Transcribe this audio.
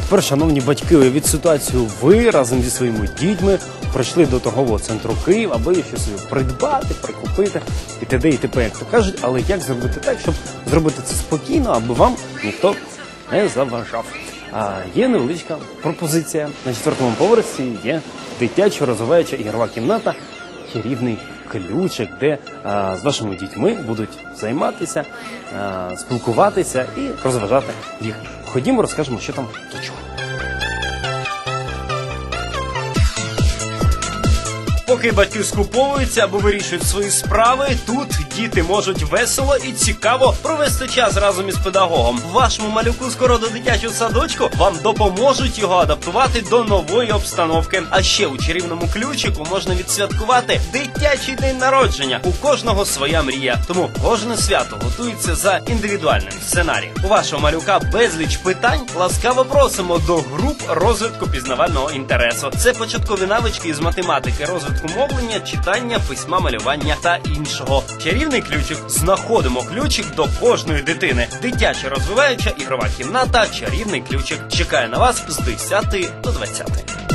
Тепер, шановні батьки, уявіть ситуацію, ви разом зі своїми дітьми прийшли до торгового центру Київ, аби щось собі придбати, прикупити і т.д. і т.п., як то кажуть, але як зробити так, щоб зробити це спокійно, аби вам ніхто не заважав. А є невеличка пропозиція. На четвертому поверсі є дитяча розвиваюча ігрова кімната, чарівний ключик, де а, з вашими дітьми будуть займатися, а, спілкуватися і розважати їх. Ходімо, розкажемо, що там до чого. Поки батьки скуповуються або вирішують свої справи, тут діти можуть весело і цікаво провести час разом із педагогом. Вашому малюку скоро до дитячого садочку вам допоможуть його адаптувати до нової обстановки. А ще у чарівному ключику можна відсвяткувати дитячий день народження. У кожного своя мрія. Тому кожне свято готується за індивідуальним сценарієм. У вашого малюка безліч питань. Ласкаво просимо до груп розвитку пізнавального інтересу. Це початкові навички із математики, розвитку мовлення, читання, письма, малювання та іншого. Чарівний ключик. Знаходимо ключик до кожної дитини. Дитяча розвиваюча ігрова кімната. Чарівний ключик чекає на вас з 10 до 20.